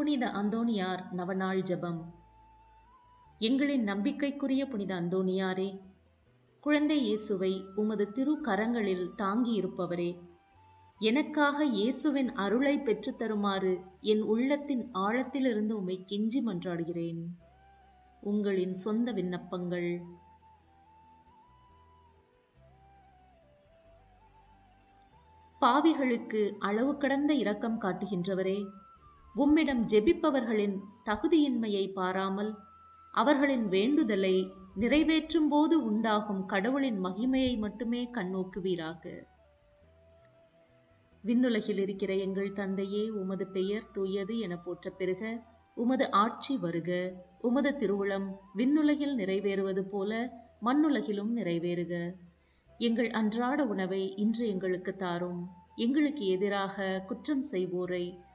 புனித அந்தோணியார் நவநாள் ஜெபம். எங்களின் நம்பிக்கைக்குரிய புனித அந்தோணியாரே குழந்தை இயேசுவை உமது திரு கரங்களில் தாங்கியிருப்பவரே எனக்காக இயேசுவின் அருளை பெற்றுத்தருமாறு என் உள்ளத்தின் ஆழத்திலிருந்து உம்மை கெஞ்சி மன்றாடுகிறேன். உங்களின் சொந்த விண்ணப்பங்கள். பாவிகளுக்கு அளவு கடந்த இரக்கம் காட்டுகின்றவரே உம்மிடம் ஜெபிப்பவர்களின் தகுதியின்மையை பாராமல் அவர்களின் வேண்டுதலை நிறைவேற்றும் போது உண்டாகும் கடவுளின் மகிமையை மட்டுமே கண்ணோக்குவீராக. விண்ணுலகில் இருக்கிற எங்கள் தந்தையே உமது பெயர் தூயது என போற்ற பெருக உமது ஆட்சி வருக. உமது திருவுளம் விண்ணுலகில் நிறைவேறுவது போல மண்ணுலகிலும் நிறைவேறுக. எங்கள் அன்றாட உணவை இன்று எங்களுக்கு தாரும். எங்களுக்கு எதிராக குற்றம் செய்வோரை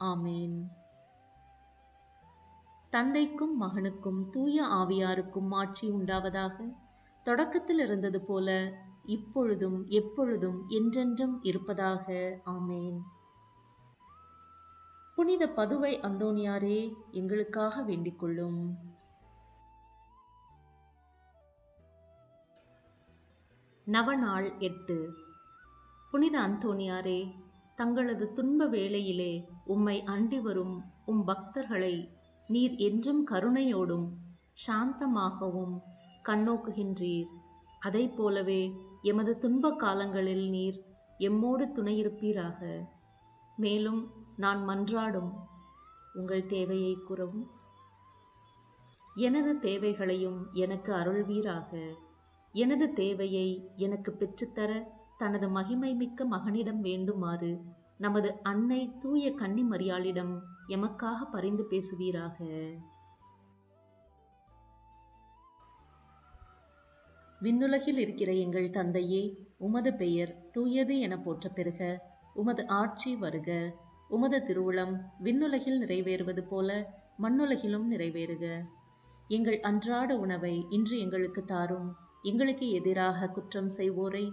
ஆமேன். தந்தைக்கும் மகனுக்கும் தூய ஆவியாருக்கும் ஆட்சி உண்டாவதாக. தொடக்கத்தில் இருந்தது போல இப்பொழுதும் எப்பொழுதும் என்றென்றும் இருப்பதாக. ஆமேன். புனித பதுவை அந்தோனியாரே எங்களுக்காக வேண்டிக் கொள்ளும். நவநாள் எட்டு. புனித அந்தோனியாரே தங்களது துன்ப வேளையிலே உம்மை அண்டி வரும் உம் பக்தர்களை நீர் என்றும் கருணையோடும் சாந்தமாகவும் கண்ணோக்குகின்றீர். அதை போலவே எமது துன்ப காலங்களில் நீர் எம்மோடு துணையிருப்பீராக. மேலும் நான் மன்றாடும் உங்கள் தேவையை கூறவும். எனது தேவைகளையும் எனக்கு அருள்வீராக. எனது தேவையை எனக்கு பெற்றுத்தர தனது மகிமை மிக்க மகனிடம் வேண்டுமாறு நமது அன்னை தூய கன்னிமரியாளிடம் எமக்காக பரிந்து பேசுவீராக. விண்ணுலகில் இருக்கிற எங்கள் தந்தையே உமது பெயர் தூயது என போற்ற பெறுக உமது ஆட்சி வருக உமது திருவுளம் விண்ணுலகில் நிறைவேறுவது போல மண்ணுலகிலும் நிறைவேறுக. எங்கள் அன்றாட உணவை இன்று எங்களுக்கு தாரும் எங்களுக்கு எதிராக குற்றம் செய்வோரை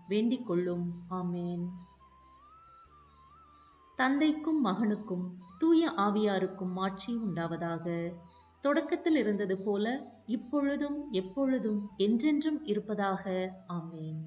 வேண்டிக் கொள்ளும் ஆமேன். தந்தைக்கும் மகனுக்கும் தூய ஆவியாருக்கும் ஆட்சி உண்டாவதாக. தொடக்கத்தில் இருந்தது போல இப்பொழுதும் எப்பொழுதும் என்றென்றும் இருப்பதாக. ஆமேன்.